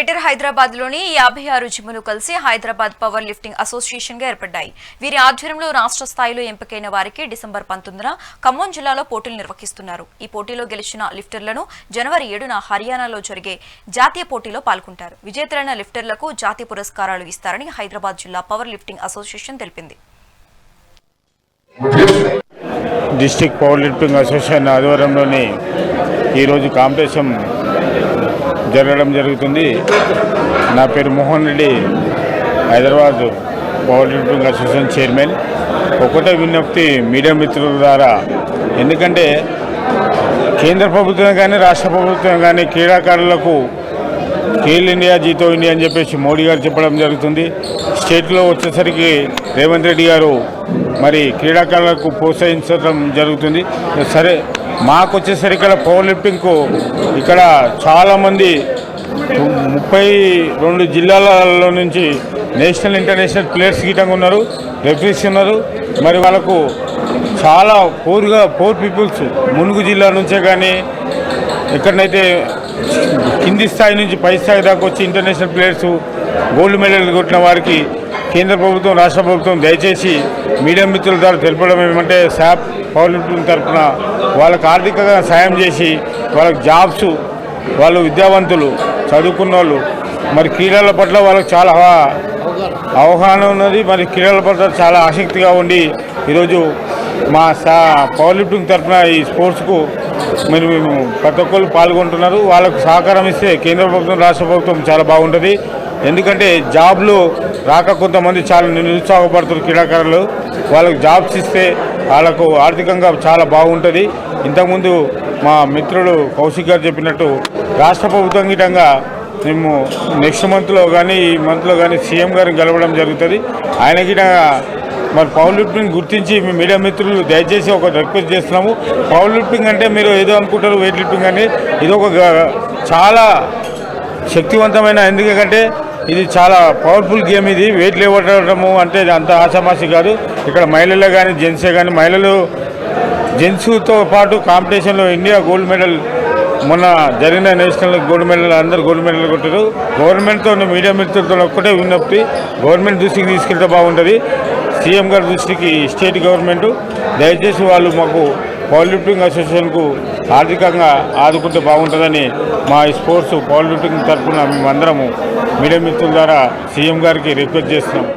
Greater హైదరాబాద్లోని యాభై ఆరు జిమ్ములు కలిసి హైదరాబాద్ పవర్ లిఫ్టింగ్ అసోసియేషన్గా ఏర్పడ్డాయి. వీరి ఆధ్వర్యంలో రాష్ట్ర స్థాయిలో ఎంపికైన వారికి డిసెంబర్ పంతొమ్మిదిన ఖమ్మం జిల్లాలో పోటీలు నిర్వహిస్తున్నారు. ఈ పోటీలో గెలిచిన లిఫ్టర్లను జనవరి ఏడున హర్యానాలో జరిగే జాతీయ పోటీలో పాల్గొంటారు. విజేతలైన లిఫ్టర్లకు జాతీయ పురస్కారాలు ఇస్తారని హైదరాబాద్ జిల్లా పవర్ లిఫ్టింగ్ అసోసియేషన్ తెలిపింది. డిస్టిక్ పవర్ లిఫ్టింగ్ అసోసియేషన్ ఆధ్వర్యంలోని ఈరోజు కాంపిటీషన్ జరగడం జరుగుతుంది. నా పేరు Mohan Reddy Hyderabad power lifting association chairman. ఒకటే విజ్ఞప్తి మీడియా మిత్రుల ద్వారా. ఎందుకంటే కేంద్ర ప్రభుత్వం కానీ రాష్ట్ర ప్రభుత్వం కానీ క్రీడాకారులకు ఖేల్ ఇండియా జీతో ఇండియా అని చెప్పేసి మోడీ గారు చెప్పడం జరుగుతుంది. స్టేట్లో వచ్చేసరికి రేవంత్ రెడ్డి గారు మరి క్రీడాకారులకు ప్రోత్సహించడం జరుగుతుంది. సరే మాకు వచ్చేసరికి ఇక్కడ పవర్ లిఫ్టింగ్కు ఇక్కడ చాలామంది ముప్పై రెండు జిల్లాలలో నుంచి నేషనల్ ఇంటర్నేషనల్ ప్లేయర్స్ గీటంగా ఉన్నారు రెఫరీస్ ఉన్నారు. మరి వాళ్ళకు చాలా పూర్గా పూర్ పీపుల్స్ మునుగు జిల్లా నుంచే కానీ ఎక్కడనైతే కింది స్థాయి నుంచి పై స్థాయి దాకా వచ్చి ఇంటర్నేషనల్ ప్లేయర్స్ గోల్డ్ మెడల్ కొట్టిన వారికి కేంద్ర ప్రభుత్వం రాష్ట్ర ప్రభుత్వం దయచేసి మీడియా మిత్రుల ద్వారా తెలపడం ఏమంటే శాప్ పవర్ తరఫున వాళ్ళకు ఆర్థికంగా సాయం చేసి వాళ్ళకి జాబ్స్ వాళ్ళు విద్యావంతులు చదువుకున్న వాళ్ళు మరి క్రీడల పట్ల వాళ్ళకి చాలా అవ- అవగాహన ఉన్నది. మరి క్రీడల పట్ల చాలా ఆసక్తిగా ఉండి ఈరోజు మా సా పవర్ లిఫ్టింగ్ తరఫున ఈ స్పోర్ట్స్కు మరి మేము ప్రతి ఒక్కరు పాల్గొంటున్నారు. వాళ్ళకు సహకారం ఇస్తే కేంద్ర ప్రభుత్వం రాష్ట్ర ప్రభుత్వం చాలా బాగుంటుంది. ఎందుకంటే జాబ్లు రాక కొంతమంది చాలా నిరుత్సాహపడుతున్నారు క్రీడాకారులు. వాళ్ళకు జాబ్స్ ఇస్తే వాళ్ళకు ఆర్థికంగా చాలా బాగుంటుంది. ఇంతకుముందు మా మిత్రుడు కౌశిక్ గారు చెప్పినట్టు రాష్ట్ర ప్రభుత్వం గిటంగా మేము నెక్స్ట్ మంత్లో కానీ ఈ మంత్లో కానీ సీఎం గారిని గెలవడం జరుగుతుంది. ఆయన గిట మరి పవర్ లిఫ్టింగ్ గుర్తించి మీ మీడియా మిత్రులు దయచేసి ఒక రిక్వెస్ట్ చేస్తున్నాము. పవర్ లిఫ్టింగ్ అంటే మీరు ఏదో అనుకుంటారు వెయిట్ లిఫ్టింగ్ అని. ఇది ఒక చాలా శక్తివంతమైన ఎందుకంటే ఇది చాలా పవర్ఫుల్ గేమ్ ఇది. వెయిట్ లేవటము అంటే అంత ఆషామాషి కాదు. ఇక్కడ మహిళలే కానీ జెంట్సే కానీ మహిళలు జెంట్స్తో పాటు కాంపిటీషన్లో ఇండియా గోల్డ్ మెడల్ మొన్న జరిగిన నేషనల్ గోల్డ్ మెడల్ అందరు గోల్డ్ మెడల్ కొట్టారు. గవర్నమెంట్తో మీడియా మిత్రులతో ఒక్కటే విన్నప్పి గవర్నమెంట్ దృష్టికి తీసుకెళ్తే బాగుంటుంది. సీఎం గారి దృష్టికి స్టేట్ గవర్నమెంట్ దయచేసి వాళ్ళు మాకు పవర్ లిఫ్టింగ్ అసోసియేషన్కు ఆర్థికంగా ఆదుకుంటే బాగుంటుందని మా స్పోర్ట్స్ పవర్ లిఫ్టింగ్ తరఫున మేమందరము మీడియా మిత్రుల ద్వారా సీఎం గారికి రిక్వెస్ట్ చేస్తున్నాం.